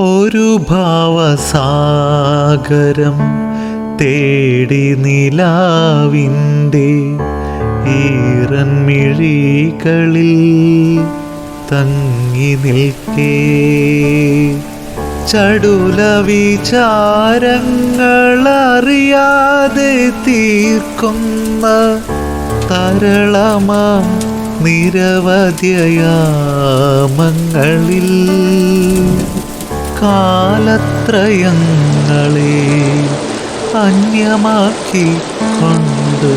ഒരു ഭാവസാഗരം തേടി നിലാവിന്റെ ഈറൻമിഴികളിൽ തങ്ങി നിൽക്കേ. ചടുല വിചാരങ്ങളറിയാതെ തീർക്കുന്ന തരളമാം നിരവധ്യയാമങ്ങളിൽ കാലത്രയങ്ങളെ അന്യമാക്കി കൊണ്ട്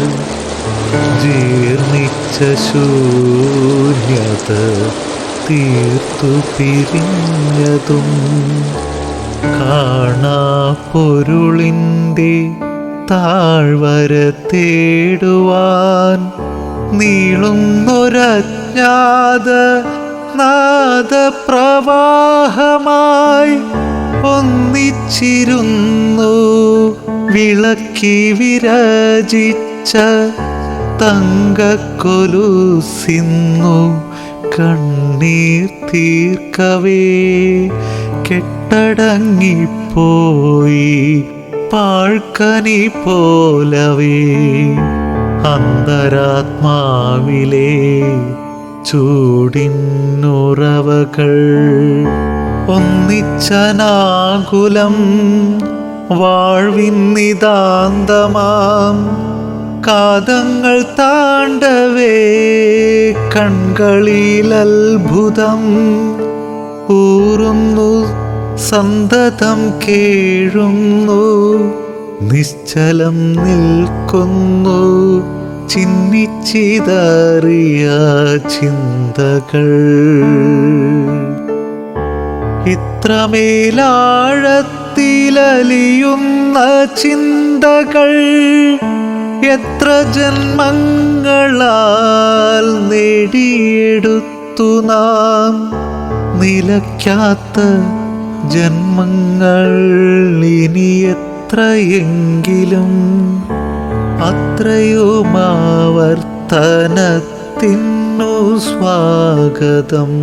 ജീർണിച്ച ശൂന്യത തീർത്തു പിരിഞ്ഞതും കാണാ പൊരുളിന്റെ താഴ്വര തേടുവാൻ നീളുന്നൊരജ്ഞാത നാദപ്രവാഹമായി ഒന്നിച്ചിരുന്നു വിളക്കി വിരചിച്ച തങ്കക്കൊലുസിന്നു. കണ്ണീർ തീർക്കവേ കെട്ടടങ്ങിപ്പോയി പാഴ്ക്കനി പോലവേ അന്തരാത്മാവിലെ ചൂടിനുറവകൾ ഒന്നിച്ചനാകുലം വാഴ്വിന്നിതാന്തമാം. കാതങ്ങൾ താണ്ടവേ കൺകളിൽ അത്ഭുതം. ഊറുന്നു സന്തതം കേഴുന്നു. നിശ്ചലം നിൽക്കുന്നു. ചിന്നിച്ചിതറിയ ചിന്തകൾ ഇത്രമേലാഴത്തിലലിയുന്ന ചിന്തകൾ എത്ര ജന്മങ്ങളാൽ നേടിയെടുത്തു നാം. നിലയ്ക്കാത്ത ജന്മങ്ങൾ ഇനി എത്രയെങ്കിലും അത്രയുമാവർത്തനത്തിനു സ്വാഗതം.